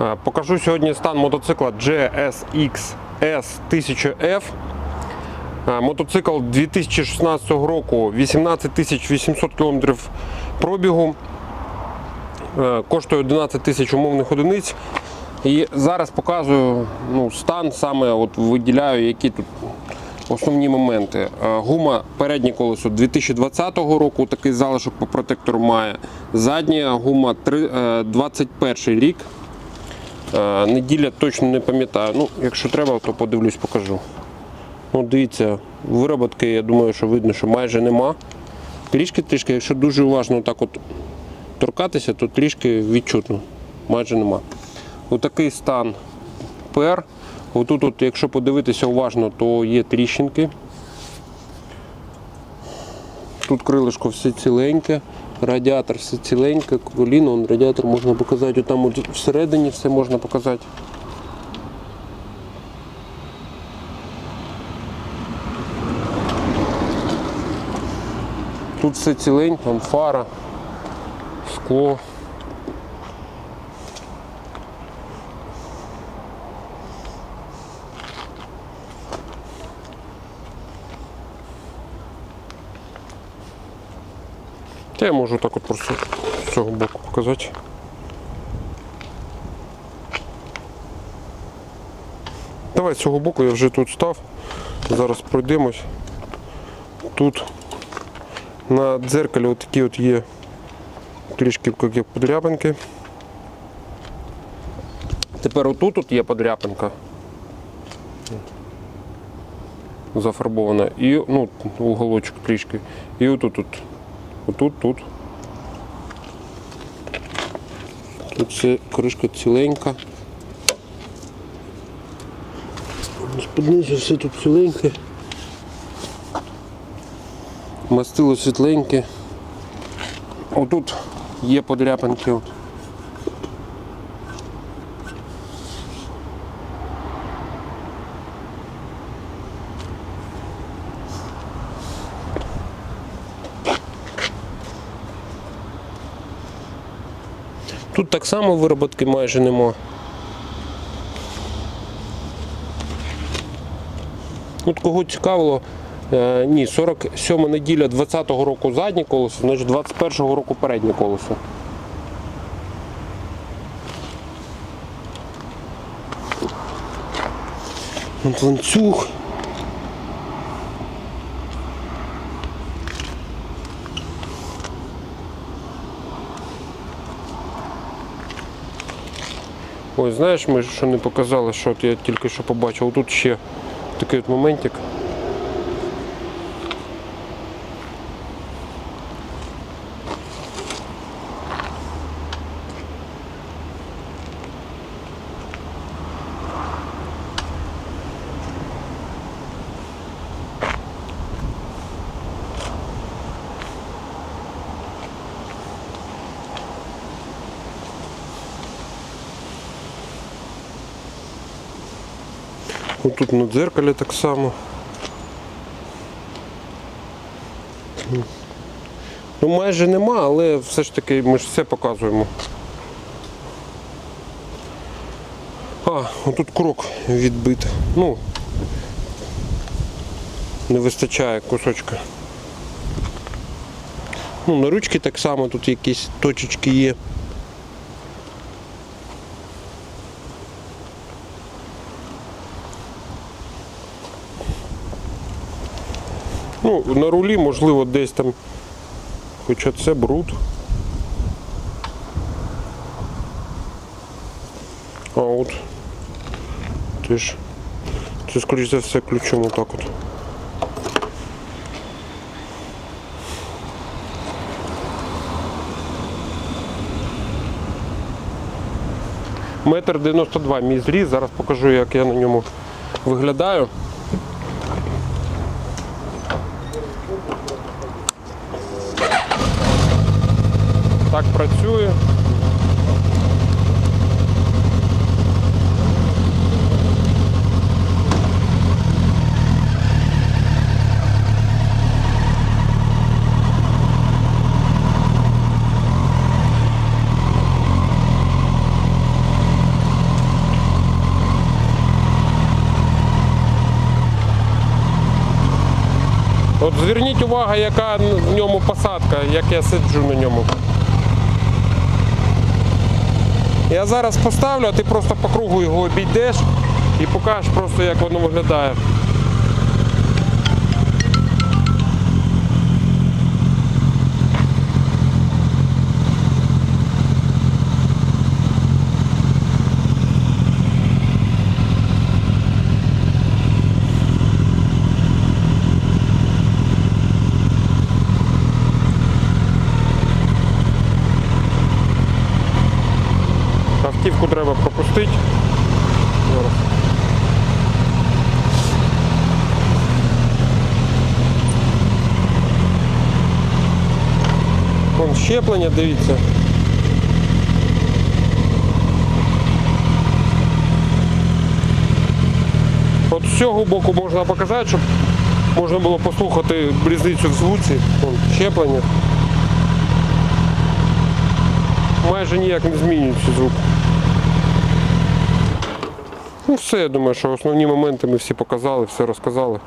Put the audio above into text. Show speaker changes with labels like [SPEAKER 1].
[SPEAKER 1] Е, Покажу сьогодні стан мотоцикла GSX S1000F. Е, Мотоцикл 2016 року 18 800 км пробігу. Е, Коштує 11 тисяч умовних одиниць. І зараз показую ну, стан, саме от виділяю, які тут основні моменти. Гума переднє колесо 2020 року, такий залишок по протектору має. Задня гума три- е, 21 рік. Е, Неділя точно не пам'ятаю. Ну, якщо треба, то подивлюсь, покажу. Ну, дивіться, вироботки, я думаю, що видно, що майже нема. Трішки-трішки, якщо дуже уважно так от торкатися, то трішки відчутно. Майже нема. Отакий стан пер. Отут, от, якщо подивитися уважно, то є тріщинки. Тут крилишко все ціленьке, радіатор все ціленьке, коліно, он радіатор можна показати, там от всередині все можна показати. Тут все цілень, там фара, скло. Та я можу так от просто з цього боку показати. Давай з цього боку я вже тут став. Зараз пройдемось. Тут на дзеркалі от такі от є трішки подряпинки. Тепер отут от є подряпинка. Зафарбована. І ну, уголочок трішки. І отут тут. Отут, тут. Тут це кришка ціленька. Споднизу все тут ціленьке. Мастило світленьке. Отут є подряпинки. Тут так само вироботки майже нема. От кого цікавило, е, ні, 47 неділя 20-го року заднє колесо, значить 21-го року переднє колесо. Ланцюг. Ой, знаєш, ми що не показали, що от я тільки що побачив. Тут ще такий от моментик. Ось тут на дзеркалі так само. Ну майже нема, але все ж таки ми ж все показуємо. А, отут крок відбит. Ну, не вистачає кусочка. Ну, на ручки так само тут якісь точечки є. Ну, на рулі, можливо, десь там. Хоча це бруд. А от. Теж. Це, скоріш за все, ключом отак от. Метр 92 мій зріз. Зараз покажу, як я на ньому виглядаю. так працює. От зверніть увагу, яка в ньому посадка, як я сиджу на ньому. Я зараз поставлю, а ти просто по кругу його обійдеш і покажеш просто, як воно виглядає. Зараз. Вон щеплення, дивіться. От з цього боку можна показати, щоб можна було послухати різницю в звуці. Вон, щеплення. Майже ніяк не змінюється звук. Ну все, я думаю, що основні моменти ми всі показали, все розказали.